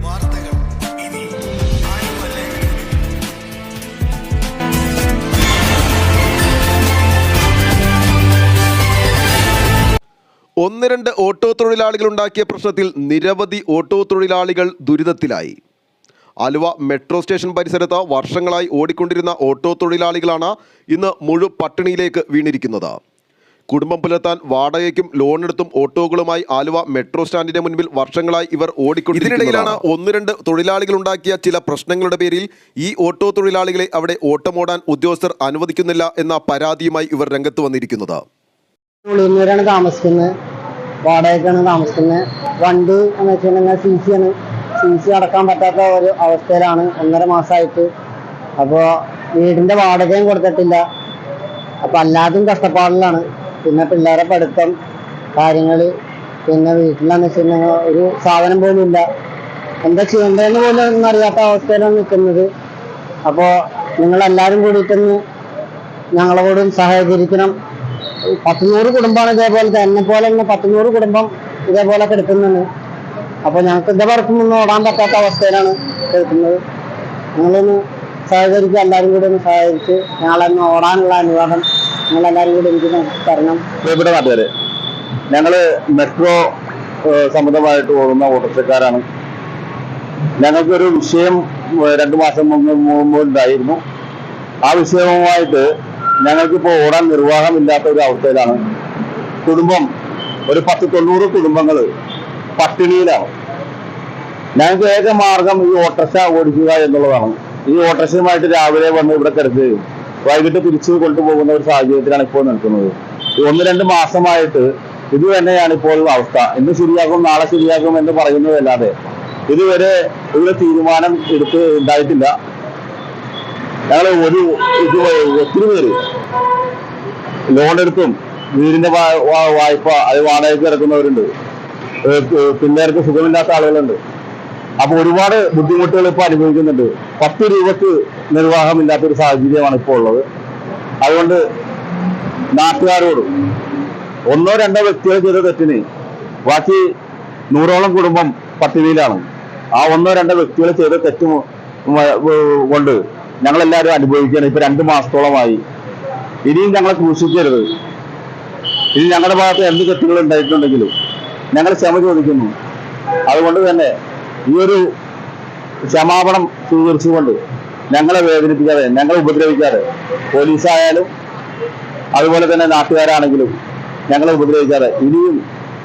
വാർത്തകൾ ഇനി. ഒന്ന് രണ്ട് ഓട്ടോ തൊഴിലാളികൾ ഉണ്ടാക്കിയ പ്രശ്നത്തിൽ നിരവധി ഓട്ടോ തൊഴിലാളികൾ ദുരിതത്തിലായി ആലുവ മെട്രോ സ്റ്റേഷൻ പരിസരത്ത് വർഷങ്ങളായി ഓടിക്കൊണ്ടിരുന്ന ഓട്ടോ തൊഴിലാളികളാണ് ഇന്ന് മുഴു പട്ടിണിയിലേക്ക് വീണിരിക്കുന്നത് കുടുംബം പുലർത്താൻ വാടകയ്ക്കും ലോണെടുത്തും ഓട്ടോകളുമായി ആലുവ മെട്രോ സ്റ്റാൻഡിന്റെ മുൻപിൽ വർഷങ്ങളായി ഇവർ ഓടിക്കൊണ്ടിരിക്കുന്നതിലാണ് ഒന്ന് രണ്ട് തൊഴിലാളികൾ ഉണ്ടാക്കിയ ചില പ്രശ്നങ്ങളുടെ പേരിൽ ഈ ഓട്ടോ തൊഴിലാളികളെ അവിടെ ഓട്ടമോടാൻ ഉദ്യോഗസ്ഥർ അനുവദിക്കുന്നില്ല എന്ന പരാതിയുമായി ഇവർ രംഗത്ത് വന്നിരിക്കുന്നത്. ഉളിയന്നൂരാണ് താമസിക്കുന്നത്. വാടകയ്ക്കാണ് താമസിക്കുന്നത്. വണ്ടി എന്ന് വെച്ചിട്ടുണ്ടെങ്കിൽ സി സി ആണ്. സി സി അടക്കാൻ പറ്റാത്ത ഒരു അവസ്ഥയിലാണ്. ഒന്നര മാസമായിട്ട്. അപ്പോൾ വീടിന്റെ വാടകയും കൊടുത്തിട്ടില്ല. അപ്പം അല്ലാതും കഷ്ടപ്പാടിലാണ്. പിന്നെ പിള്ളേരെ പഠിത്തം കാര്യങ്ങൾ പിന്നെ വീട്ടിലാന്ന് വെച്ചിട്ടുണ്ടെങ്കിൽ ഒരു സാധനം പോലും ഇല്ല. എന്താ ചെയ്യേണ്ടതെന്ന് പോലും ഒന്നും അറിയാത്ത അവസ്ഥയിലാണ് നിൽക്കുന്നത് അപ്പോൾ നിങ്ങളെല്ലാവരും കൂടിയിട്ടൊന്ന് ഞങ്ങളോടും സഹകരിക്കണം. പത്തുനൂറ് കുടുംബമാണ് ഇതേപോലെ എന്നെ പോലെ തന്നെ പത്തുനൂറ് കുടുംബം ഇതേപോലെ കിടക്കുന്നുണ്ട് അപ്പൊ ഞങ്ങൾക്ക് ഇതേവർക്കും ഒന്നും ഓടാൻ പറ്റാത്ത അവസ്ഥയിലാണ് കിടക്കുന്നത് നിങ്ങളൊന്ന് സഹകരിക്കുക എല്ലാവരും കൂടി ഒന്ന് സഹകരിച്ച് ഞങ്ങളൊന്ന് ഓടാനുള്ള അനുവാദം നാട്ടുകാര് ഞങ്ങൾ മെട്രോ സംബന്ധമായിട്ട് ഓടുന്ന ഓട്ടോറിക്ഷക്കാരാണ് ഞങ്ങൾക്കൊരു വിഷയം രണ്ടു മാസം മുമ്പ് ഉണ്ടായിരുന്നു. ആ വിഷയവുമായിട്ട് ഞങ്ങൾക്കിപ്പോൾ ഓടാൻ നിർവാഹമില്ലാത്ത ഒരു അവസ്ഥയിലാണ് കുടുംബം ഒരു പത്ത് തൊണ്ണൂറ് കുടുംബങ്ങൾ പട്ടിണിയിലാണ്. ഞങ്ങൾക്ക് ഏക മാർഗം ഈ ഓട്ടോറിക്ഷ ഓടിക്കുക എന്നുള്ളതാണ്. ഈ ഓട്ടോറിക്ഷയുമായിട്ട് രാവിലെ വന്ന് ഇവിടെ കിടക്കുകയും വൈകിട്ട് തിരിച്ചു കൊണ്ടുപോകുന്ന ഒരു സാഹചര്യത്തിലാണ് ഇപ്പോൾ നിൽക്കുന്നത്. ഒന്ന് രണ്ട് മാസമായിട്ട് ഇത് തന്നെയാണ് ഇപ്പോൾ അവസ്ഥ. ഇന്ന് ശരിയാകും നാളെ ശരിയാകും എന്ന് പറയുന്നതല്ലാതെ ഇതുവരെ ഒരു തീരുമാനം എടുത്ത് ഉണ്ടായിട്ടില്ല. ഞങ്ങൾ ഒരു ഇത് ഒത്തിരി പേര് ലോൺ എടുത്തും വീടിന്റെ വായ്പ അത് വാടകയ്ക്ക് ഇറക്കുന്നവരുണ്ട്. പിള്ളേർക്ക് സുഖമില്ലാത്ത ആളുകളുണ്ട്. അപ്പൊ ഒരുപാട് ബുദ്ധിമുട്ടുകൾ ഇപ്പൊ അനുഭവിക്കുന്നുണ്ട്. പത്ത് രൂപക്ക് നിർവാഹമില്ലാത്ത ഒരു സാഹചര്യമാണ് ഇപ്പോൾ ഉള്ളത്. അതുകൊണ്ട് നാട്ടുകാരോടും ഒന്നോ രണ്ടോ വ്യക്തികൾ ചെയ്ത തെറ്റിന് ബാക്കി നൂറോളം കുടുംബം പട്ടിണിയിലാണ്. ആ ഒന്നോ രണ്ടോ വ്യക്തികൾ ചെയ്ത തെറ്റ് കൊണ്ട് ഞങ്ങളെല്ലാവരും അനുഭവിക്കുകയാണ്. ഇപ്പൊ രണ്ട് മാസത്തോളമായി. ഇനിയും ഞങ്ങളെ ക്രൂശിക്കരുത് ഇനി ഞങ്ങളുടെ ഭാഗത്ത് എന്ത് തെറ്റുകൾ ഉണ്ടായിട്ടുണ്ടെങ്കിലും ഞങ്ങൾ ക്ഷമ ചോദിക്കുന്നു. അതുകൊണ്ട് തന്നെ ഈ ഒരു ക്ഷമാപണം സ്വീകരിച്ചുകൊണ്ട് ഞങ്ങളെ വേദനിപ്പിക്കാതെ ഞങ്ങളെ ഉപദ്രവിക്കാതെ പോലീസായാലും അതുപോലെ തന്നെ നാട്ടുകാരാണെങ്കിലും ഞങ്ങളെ ഉപദ്രവിക്കാതെ ഇനിയും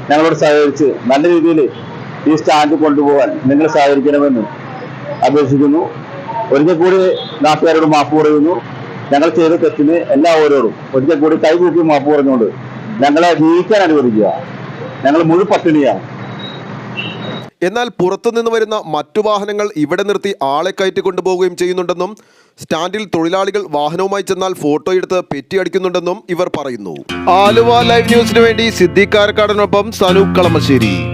ഞങ്ങളോട് സഹകരിച്ച് നല്ല രീതിയിൽ ഈ സ്റ്റാൻഡ് കൊണ്ടുപോകാൻ നിങ്ങൾ സഹകരിക്കണമെന്ന് അപേക്ഷിക്കുന്നു. ഒരിക്കൽ കൂടി നാട്ടുകാരോട് മാപ്പ് പറയുന്നു. ഞങ്ങൾ ചെയ്ത തെറ്റിന് എല്ലാവരോടും ഒരിക്കൽ കൂടി കൈകൂപ്പി മാപ്പ് പറഞ്ഞുകൊണ്ട് ഞങ്ങളെ ജീവിക്കാൻ അനുവദിക്കുക. ഞങ്ങൾ മുഴു പട്ടിണിയാണ്. എന്നാൽ പുറത്തുനിന്ന് വരുന്ന മറ്റു വാഹനങ്ങൾ ഇവിടെ നിർത്തി ആളെ കയറ്റി കൊണ്ടുപോവുകയും ചെയ്യുന്നുണ്ടെന്നും സ്റ്റാൻഡിൽ തൊഴിലാളികൾ വാഹനവുമായി ചെന്നാൽ ഫോട്ടോ എടുത്ത് പെറ്റിയടിക്കുന്നുണ്ടെന്നും ഇവർ പറയുന്നു. ആലുവ ലൈവ് ന്യൂസിനു വേണ്ടി സിദ്ദിഖ് കാരക്കാടനൊപ്പം സനൂപ് കളമശ്ശേരി.